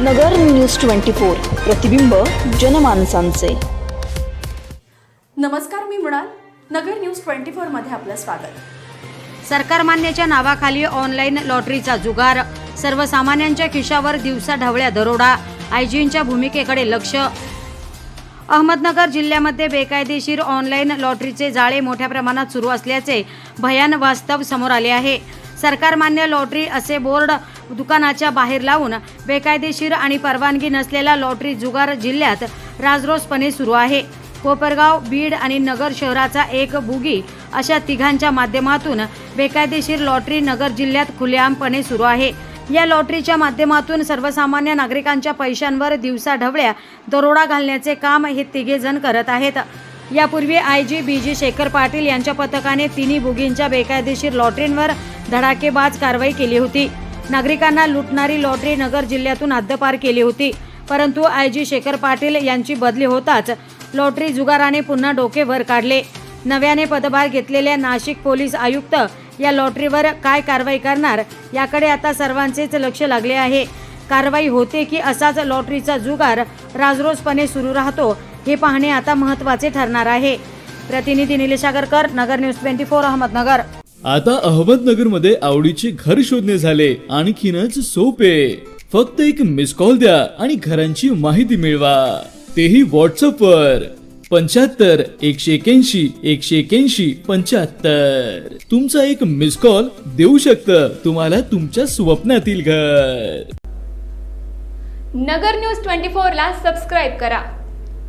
नगर news twenty four प्रतिबिंब जनमानसांचे. नमस्कार मी मृणाल. नगर न्यूज ट्वेंटी फोरमध्ये आपलं स्वागत. सरकार मान्याच्या नावाखाली ऑनलाईन लॉटरीचा जुगार. सर्वसामान्यांच्या खिशावर दिवसा ढवळ्या दरोडा. आयजींच्या भूमिकेकडे लक्ष. अहमदनगर जिल्ह्यामध्ये बेकायदेशीर ऑनलाईन लॉटरीचे जाळे मोठ्या प्रमाणात सुरू असल्याचे भयान वास्तव समोर आले आहे. सरकारमान्य लॉटरी असे बोर्ड दुकानाच्या बाहेर लावून बेकायदेशीर आणि परवानगी नसलेला लॉटरी जुगार जिल्ह्यात राजरोसपणे सुरू आहे. कोपरगाव बीड आणि नगर शहराचा एक बुगी अशा तिघांच्या माध्यमातून बेकायदेशीर लॉटरी नगर जिल्ह्यात खुलेआमपणे सुरू आहे. या लॉटरीच्या माध्यमातून सर्वसामान्य नागरिकांच्या पैशांवर दिवसा ढवळ्या दरोडा घालण्याचे काम हे तिघे जण करत आहेत. यापूर्वी I G B G Shekhar Patil यांच्या पथकाने तिन्ही बुगींच्या बेकायदेशीर लॉटरींवर धडाकेबाज कारवाई केली होती. नागरिकांना लुटणारी लॉटरी नगर जिल्ह्यातून हद्दपार केली होती. परंतु आय. जी. शेखर पाटील यांची बदली होताच लॉटरी जुगाराने पुन्हा डोके वर काढले. नव्याने पदभार घेतलेल्या नाशिक पोलीस आयुक्त या लॉटरीवर काय कारवाई करणार याकडे आता सर्वांचेच लक्ष लागले आहे. कारवाई होते की असाच लॉटरीचा जुगार राजरोजपणे सुरू राहतो हे पाहणे आता महत्त्वाचे ठरणार आहे. प्रतिनिधी Nilesh Agarkar Nagar News twenty four Ahmednagar. आता अहमदनगरमध्ये आवडीचे घर शोधणे झाले. आणखीनच सोपे. फक्त एक मिस कॉल द्या आणि घरांची माहिती मिळवा. तेही व्हॉट्सअप वर. पंच्याहत्तर एकशे एक्याऐंशी एकशे एक्याऐंशी पंच्याहत्तर. तुमचा एक मिस कॉल देऊ शकतं. तुम्हाला तुमच्या स्वप्नातील घर. नगर न्यूज ट्वेंटी फोर ला सबस्क्राईब करा.